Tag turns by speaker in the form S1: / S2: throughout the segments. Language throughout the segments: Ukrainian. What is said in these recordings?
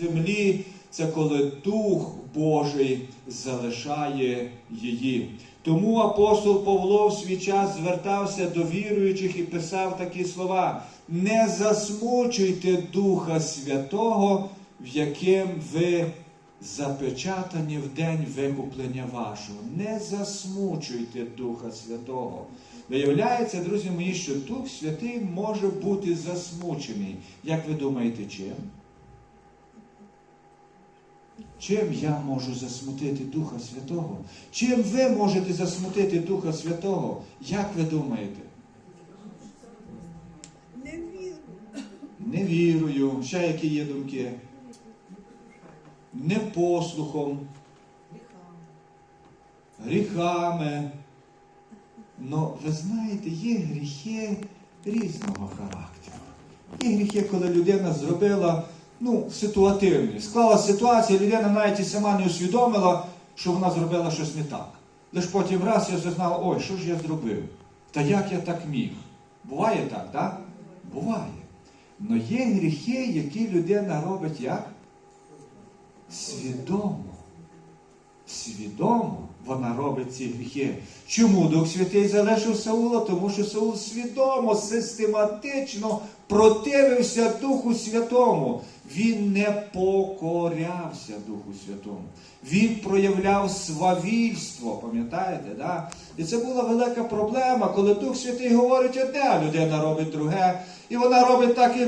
S1: землі це коли Дух Божий залишає її. Тому апостол Павло в свій час звертався до віруючих і писав такі слова: не засмучуйте Духа Святого, в яким ви запечатані в день викуплення вашого. Не засмучуйте Духа Святого. Виявляється, друзі мої, що Дух Святий може бути засмучений. Як ви думаєте, чим? Чим я можу засмутити Духа Святого? Чим ви можете засмутити Духа Святого? Як ви думаєте?
S2: Не вірю.
S1: Не вірою. Ще які є думки? Непослухом, гріхами. Ну, ви знаєте, є гріхи різного характеру. Є гріхи, коли людина зробила ну, ситуативні. Склала ситуація, людина навіть і сама не усвідомила, що вона зробила щось не так. Лиш потім раз я зазнала, ой, що ж я зробив? Та як я так міг? Буває так, так? Буває. Но є гріхи, які людина робить як? Свідомо робить ці гріхи. Чому Дух Святий залишив Саула? Тому що Саул свідомо, систематично противився Духу Святому. Він не покорявся Духу Святому. Він проявляв свавільство, пам'ятаєте? Да? І це була велика проблема, коли Дух Святий говорить одне, а людина робить друге. І вона робить так і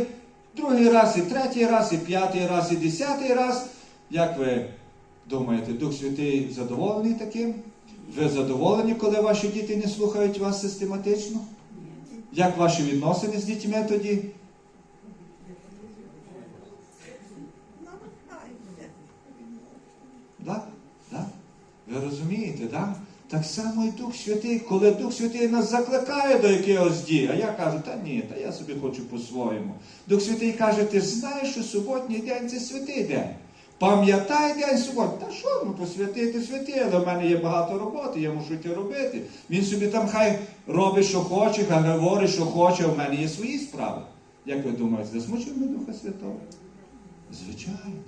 S1: другий раз, і третій раз, і п'ятий раз, і десятий раз. Як ви думаєте, Дух Святий задоволений таким? Ви задоволені, коли ваші діти не слухають вас систематично? Як ваші відносини з дітьми тоді? Да? Да? Ви розумієте, да? Так само і Дух Святий, коли Дух Святий нас закликає до якогось дії, а я кажу, та ні, та я собі хочу по-своєму. Дух Святий каже, ти знаєш, що суботній день це святий день. Пам'ятай день суботній. Та що ну посвятити святий, але в мене є багато роботи, я мушу йти робити. Він собі там хай робить, що хоче, хай говорить, що хоче, а в мене є свої справи. Як ви думаєте, засмучуємо Духа Святого? Звичайно.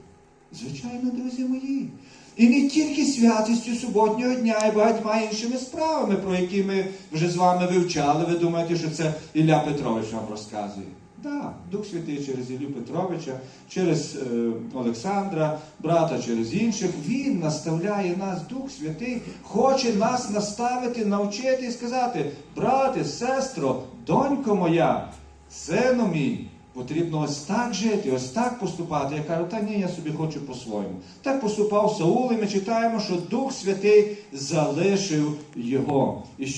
S1: Звичайно, друзі мої. І не тільки святістю суботнього дня і багатьма іншими справами, про які ми вже з вами вивчали. Ви думаєте, що це Ілля Петрович вам розказує? Так, Дух Святий через Іллю Петровича, через е, Олександра, брата, через інших. Він наставляє нас, Дух Святий, хоче нас наставити, навчити і сказати: брате, сестро, донько моя, сину мій. Потрібно ось так жити, ось так поступати. Я кажу, та ні, я собі хочу по-своєму. Так поступав Саул, і ми читаємо, що Дух Святий залишив його. І що